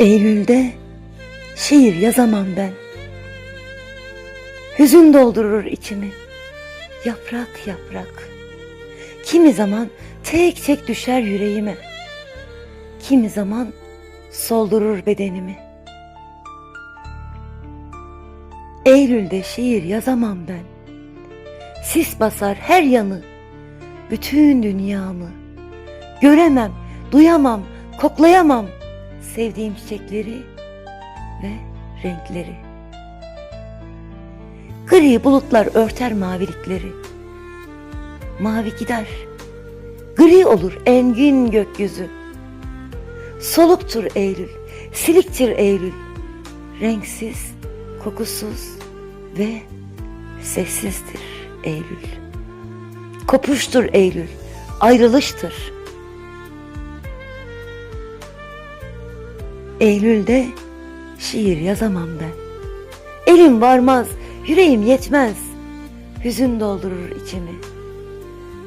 Eylül'de şiir yazamam ben. Hüzün doldurur içimi. Yaprak yaprak. Kimi zaman tek tek düşer yüreğime. Kimi zaman soldurur bedenimi. Eylül'de şiir yazamam ben. Sis basar her yanı, bütün dünyamı. Göremem, duyamam, koklayamam sevdiğim çiçekleri ve renkleri. Gri bulutlar örter mavilikleri. Mavi gider, gri olur engin gökyüzü. Soluktur Eylül, siliktir Eylül. Renksiz, kokusuz ve sessizdir Eylül. Kopuştur Eylül, ayrılıştır. Eylül'de şiir yazamam ben. Elim varmaz, yüreğim yetmez. Hüzün doldurur içimi.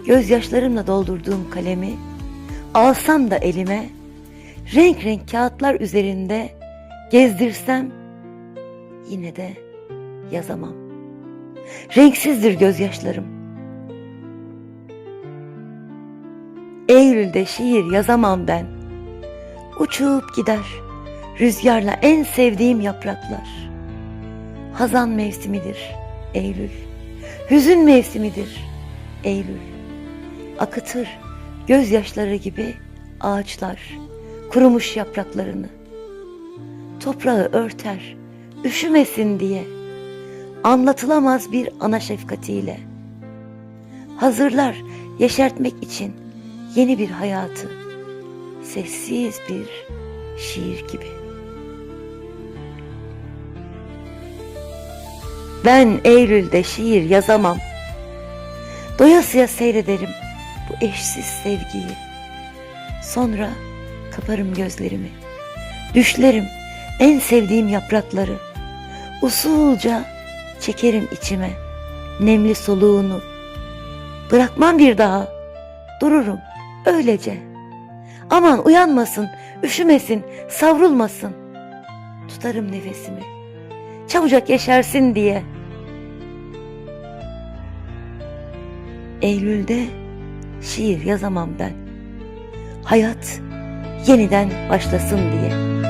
Gözyaşlarımla doldurduğum kalemi alsam da elime renk renk kağıtlar üzerinde gezdirsem yine de yazamam. Renksizdir gözyaşlarım. Eylül'de şiir yazamam ben. Uçup gider rüzgarla en sevdiğim yapraklar. Hazan mevsimidir Eylül. Hüzün mevsimidir Eylül. Akıtır gözyaşları gibi ağaçlar kurumuş yapraklarını. Toprağı örter üşümesin diye anlatılamaz bir ana şefkatiyle. Hazırlar yeşertmek için yeni bir hayatı. Sessiz bir şiir gibi. Ben Eylül'de şiir yazamam. Doyasıya seyrederim bu eşsiz sevgiyi. Sonra kaparım gözlerimi. Düşlerim en sevdiğim yaprakları. Usulca çekerim içime nemli soluğunu. Bırakmam bir daha. Dururum öylece. Aman uyanmasın, üşümesin, savrulmasın. Tutarım nefesimi. Çabucak yeşersin diye. Eylül'de şiir yazamam ben. Hayat yeniden başlasın diye.